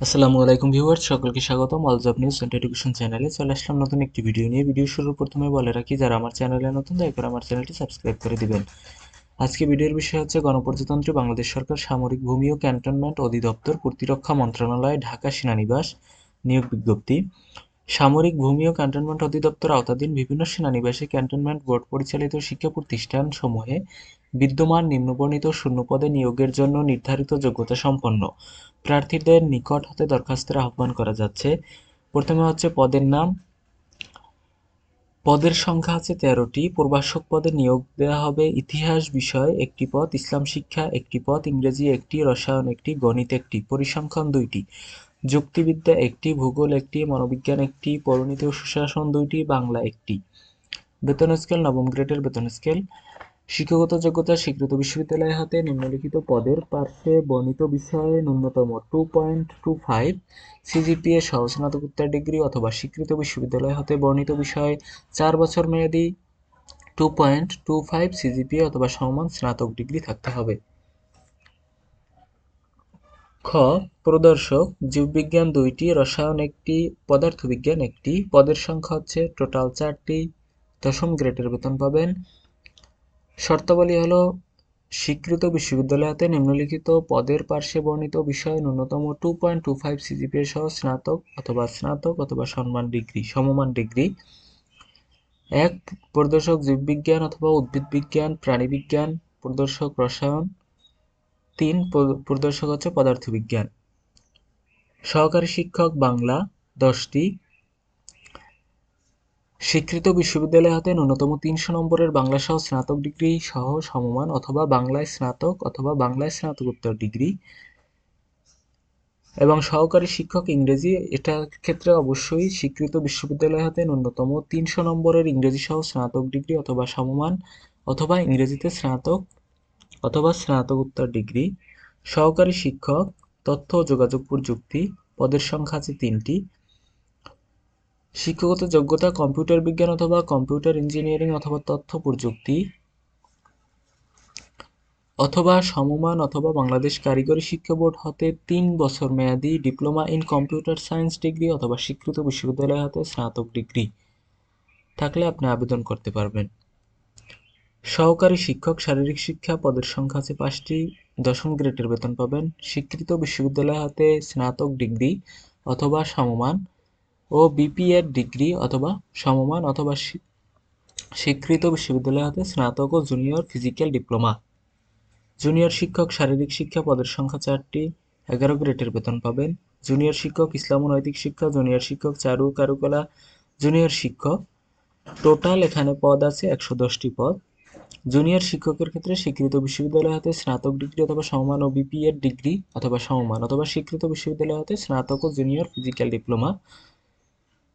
আসসালামু আলাইকুম ভিউয়ার্স, সকলকে স্বাগতম। All job news and education চ্যানেলে চলে আসলাম নতুন একটি ভিডিও নিয়ে। ভিডিও শুরুর প্রথমে বলে রাখি, যারা আমার চ্যানেলে নতুন, দয়া করে আমার চ্যানেলটি সাবস্ক্রাইব করে দিবেন। আজকে ভিডিওর বিষয় হচ্ছে গণপ্রজাতন্ত্রী বাংলাদেশ সরকার সামরিক ভূমি ও ক্যান্টনমেন্ট অধিদপ্তর প্রতিরক্ষা মন্ত্রণালয়, ঢাকা সেনানিবাস নিয়োগ বিজ্ঞপ্তি। সামরিক ভূমি ও ক্যান্টনমেন্ট অধিদপ্তর আওতাধীন বিভিন্ন সেনানিবাসে ক্যান্টনমেন্ট বোর্ড পরিচালিত শিক্ষা প্রতিষ্ঠান সমূহে বিদ্যমান নিম্নবর্ণিত শূন্যপদে নিয়োগের জন্য নির্ধারিত যোগ্যতা সম্পন্ন। প্রার্থীদের নিকট হতে দরখাস্তের আহ্বান করা যাচ্ছে। প্রথমে হচ্ছে পদের নাম। পদের সংখ্যা আছে তেরোটি। প্রভাষক পদে নিয়োগ দেওয়া হবে ইতিহাস বিষয় একটি পদ, ইসলাম শিক্ষা একটি পদ, ইংরেজি একটি, রসায়ন একটি, গণিত একটি, পরিসংখ্যান দুইটি। যুক্তিবিদ্যা একটি, ভূগোল একটি, মনোবিজ্ঞান একটি, পরিণীতি ও সুশাসন দুইটি, বাংলা একটি। বেতন স্কেল, নবম গ্রেডের বেতন স্কেল। শিক্ষাগত যোগ্যতা স্বীকৃত বিশ্ববিদ্যালয় হতে নিম্নলিখিত পদের পার্শ্বে বর্ণিত বিষয়ে ন্যূনতম two point two five CGPA সহ স্নাতকোত্তর ডিগ্রি অথবা স্বীকৃত বিশ্ববিদ্যালয় হতে বর্ণিত বিষয়ে চার বছর মেয়াদি two point two five CGPA অথবা সমান স্নাতক ডিগ্রি থাকতে হবে। খ, প্রদর্শক, জীববিজ্ঞান দুইটি, রসায়ন একটি, পদার্থবিজ্ঞান একটি। পদের সংখ্যা হচ্ছে টোটাল চারটি। দশম গ্রেডের বেতন পাবেন। শর্তাবলী হলো, স্বীকৃত বিশ্ববিদ্যালয় হতে নিম্নলিখিত পদের পার্শ্বে বর্ণিত বিষয় ন্যূনতম two point two five CGPA সহ স্নাতক অথবা স্নাতক অথবা সম্মান ডিগ্রি, সমমান ডিগ্রি। এক, প্রদর্শক জীববিজ্ঞান অথবা উদ্ভিদ বিজ্ঞান প্রাণীবিজ্ঞান, প্রদর্শক রসায়ন। তিন প্রদর্শক হচ্ছে পদার্থবিজ্ঞান। সহকারী শিক্ষক বাংলা, দশটি। স্বীকৃত বিশ্ববিদ্যালয় হতে ন্যূনতম তিনশো নম্বরের বাংলা সহ স্নাতক ডিগ্রি সহ সমমান অথবা বাংলায় স্নাতক অথবা বাংলায় স্নাতকোত্তর ডিগ্রি। এবং সহকারী শিক্ষক ইংরেজি এটার ক্ষেত্রে অবশ্যই স্বীকৃত বিশ্ববিদ্যালয় হতে ন্যূনতম তিনশো নম্বরের ইংরেজি সহ স্নাতক ডিগ্রি অথবা সমমান অথবা ইংরেজিতে স্নাতক অথবা স্নাতকোত্তর ডিগ্রি, সহকারী শিক্ষক, তথ্য ও যোগাযোগ প্রযুক্তি, পদের সংখ্যা আছে তিনটি। শিক্ষাগত যোগ্যতা কম্পিউটার বিজ্ঞান অথবা কম্পিউটার ইঞ্জিনিয়ারিং অথবা তথ্য প্রযুক্তি, অথবা সমমান অথবা বাংলাদেশ কারিগরি শিক্ষা বোর্ড হতে তিন বছর মেয়াদি diploma in computer science degree অথবা স্বীকৃত বিশ্ববিদ্যালয় হতে স্নাতক ডিগ্রি। থাকলে আপনি আবেদন করতে পারবেন। সহকারী শিক্ষক শারীরিক শিক্ষা পদের সংখ্যা আছে পাঁচটি। দশম গ্রেডের বেতন পাবেন। স্বীকৃত বিশ্ববিদ্যালয় হাতে স্নাতক ডিগ্রি অথবা সমমান ও বিপিএড ডিগ্রি অথবা সমমান অথবা স্বীকৃত বিশ্ববিদ্যালয় হাতে স্নাতক ও জুনিয়র ফিজিক্যাল ডিপ্লোমা। জুনিয়র শিক্ষক শারীরিক শিক্ষা পদের সংখ্যা চারটি। এগারো গ্রেডের বেতন পাবেন। জুনিয়র শিক্ষক ইসলাম ও নৈতিক শিক্ষা, জুনিয়র শিক্ষক চারু কারুকলা, জুনিয়র শিক্ষক। টোটাল এখানে পদ আছে একশো দশটি পদ। জুনিয়র শিক্ষকের ক্ষেত্রে স্বীকৃত বিশ্ববিদ্যালয় হতে স্নাতক ডিগ্রি অথবা সমমান ও বিপিএড ডিগ্রি অথবা সমমান অথবা স্বীকৃত বিশ্ববিদ্যালয় হতে স্নাতক ও জুনিয়র ফিজিক্যাল ডিপ্লোমা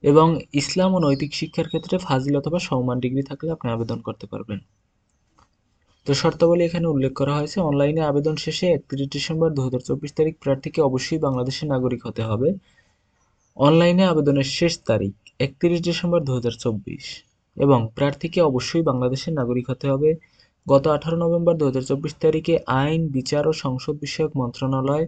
এবং ইসলাম ও নৈতিক শিক্ষার ক্ষেত্রে ফাজিল অথবা সমমান ডিগ্রি থাকলে আপনি আবেদন করতে পারবেন। তো শর্তাবলী এখানে উল্লেখ করা হয়েছে, অনলাইনে আবেদন শেষে একত্রিশ ডিসেম্বর দু হাজার চব্বিশ তারিখ প্রার্থীকে অবশ্যই বাংলাদেশের নাগরিক হতে হবে। অনলাইনে আবেদনের শেষ তারিখ একত্রিশ ডিসেম্বর দু হাজার চব্বিশ। এবং প্রার্থীকে অবশ্যই বাংলাদেশের নাগরিক হতে হবে। গত আঠারো নভেম্বর দু হাজার চব্বিশ তারিখে আইন, বিচার ও সংসদ বিষয়ক মন্ত্রণালয়